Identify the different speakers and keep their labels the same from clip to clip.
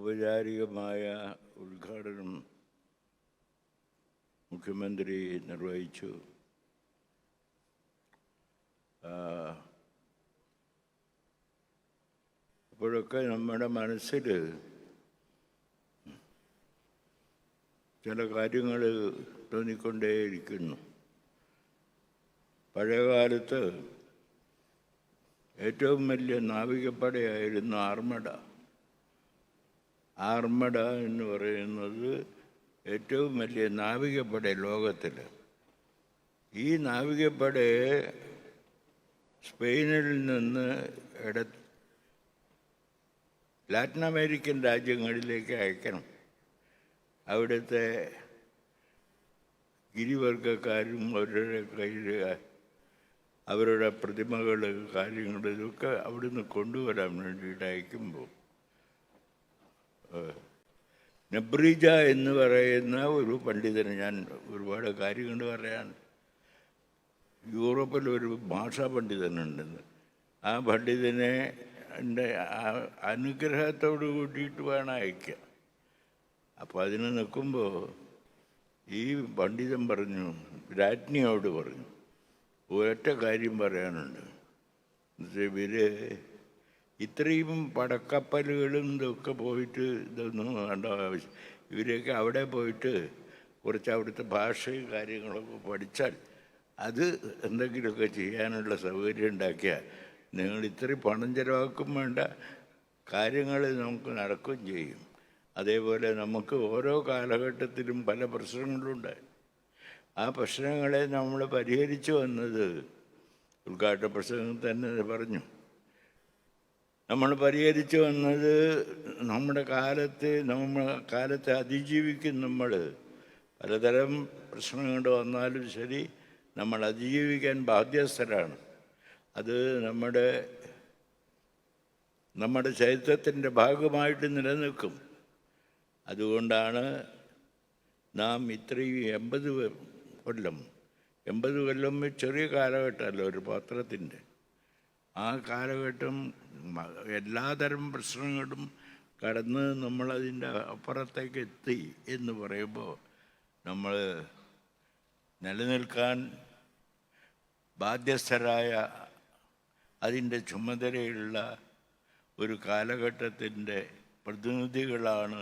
Speaker 1: ഔപചാരികമായ ഉദ്ഘാടനം മുഖ്യമന്ത്രി നിർവഹിച്ചു. അപ്പോഴൊക്കെ നമ്മുടെ മനസ്സിൽ ചില കാര്യങ്ങൾ തോന്നിക്കൊണ്ടേയിരിക്കുന്നു. പഴയകാലത്ത് ഏറ്റവും വലിയ നാവികപ്പടയായിരുന്നു ആർമഡ ആർമഡ എന്ന് പറയുന്നത് ഏറ്റവും വലിയ നാവികപ്പട ലോകത്തിൽ ഈ നാവികപ്പടയെ സ്പെയിനിൽ നിന്ന് ഇട ലാറ്റിൻ അമേരിക്കൻ രാജ്യങ്ങളിലേക്ക് അയക്കണം. അവിടുത്തെ ഗിരിവർഗക്കാരും അവരുടെ കയ്യിൽ അവരുടെ പ്രതിമകൾ കാര്യങ്ങൾ ഇതൊക്കെ അവിടുന്ന് കൊണ്ടുവരാൻ വേണ്ടിയിട്ട് അയക്കുമ്പോൾ നബ്രീജ എന്ന് പറയുന്ന ഒരു പണ്ഡിതന് ഞാൻ ഒരുപാട് കാര്യങ്ങൾ പറയാൻ. യൂറോപ്പിൽ ഒരു ഭാഷാ പണ്ഡിതനുണ്ടെന്ന്. ആ പണ്ഡിതനെ അനുഗ്രഹത്തോട് കൂട്ടിയിട്ട് വേണം അയക്കുക അപ്പോൾ അതിന് നിൽക്കുമ്പോൾ ഈ പണ്ഡിതൻ പറഞ്ഞു രാജ്ഞിയോട് പറഞ്ഞു ഒരൊറ്റ കാര്യം പറയാനുണ്ട്. എന്നുവെച്ചാൽ ഇവർ ഇത്രയും പടക്കപ്പലുകളും ഇതൊക്കെ പോയിട്ട് ഇതൊന്നും വേണ്ട ആവശ്യം. ഇവരെയൊക്കെ അവിടെ പോയിട്ട് കുറച്ച് അവിടുത്തെ ഭാഷയും കാര്യങ്ങളൊക്കെ പഠിച്ചാൽ അത് എന്തെങ്കിലുമൊക്കെ ചെയ്യാനുള്ള സൗകര്യം ഉണ്ടാക്കിയാൽ നിങ്ങൾ ഇത്രയും പണം ചിലവാക്കും വേണ്ട. കാര്യങ്ങൾ നമുക്ക് നടക്കുകയും ചെയ്യും. അതേപോലെ നമുക്ക് ഓരോ കാലഘട്ടത്തിലും പല പ്രശ്നങ്ങളുണ്ട് ആ പ്രശ്നങ്ങളെ നമ്മൾ പരിഹരിച്ചു വന്നത് ഉദ്ഘാടന പ്രസംഗം തന്നെ പറഞ്ഞു. നമ്മൾ പരിഹരിച്ചു വന്നത് നമ്മുടെ കാലത്ത് നമ്മൾ കാലത്തെ അതിജീവിക്കും നമ്മൾ. പലതരം പ്രശ്നങ്ങൾ വന്നാലും ശരി നമ്മൾ അതിജീവിക്കാൻ ബാധ്യസ്ഥരാണ്. അത് നമ്മുടെ നമ്മുടെ ചരിത്രത്തിന്റെ ഭാഗമായിട്ട് നിലനിൽക്കും. അതുകൊണ്ടാണ് നാം ഇത്രയും എൺപത് കൊല്ലം എൺപത് കൊല്ലം ചെറിയ കാലഘട്ടമല്ല ഒരു പത്രത്തിന്റെ. ആ കാലഘട്ടം എല്ലാതരം പ്രശ്നങ്ങളും കടന്ന് നമ്മളതിന്റെ അപ്പുറത്തേക്ക് എത്തി എന്ന് പറയുമ്പോൾ നമ്മൾ നിലനിൽക്കാൻ ബാധ്യസ്ഥരായ അതിന്റെ ചുമതലയുള്ള ഒരു കാലഘട്ടത്തിന്റെ പ്രതിനിധികളാണ്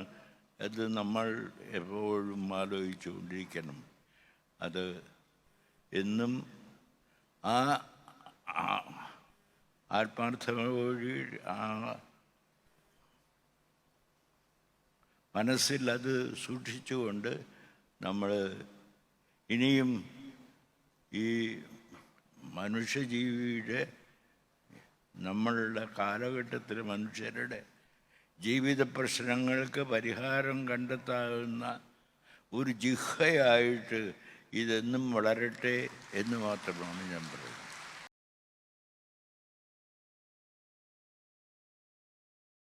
Speaker 1: അത് നമ്മൾ എപ്പോഴും ആലോചിച്ചുകൊണ്ടിരിക്കണം. അത് എന്നും ആ ആ- ആത്മാർത്ഥതയോടി ആ മനസ്സിൽ അത് സൂക്ഷിച്ചുകൊണ്ട് നമ്മൾ ഇനിയും ഈ മനുഷ്യജീവിയുടെ നമ്മളുടെ കാലഘട്ടത്തിൽ മനുഷ്യരുടെ ജീവിത പ്രശ്നങ്ങൾക്ക് പരിഹാരം കണ്ടെത്താവുന്ന ഒരു ജിഹയായിട്ട് ഇതെന്നും വളരട്ടെ എന്ന് മാത്രമാണ് ഞാൻ പറയുന്നത്.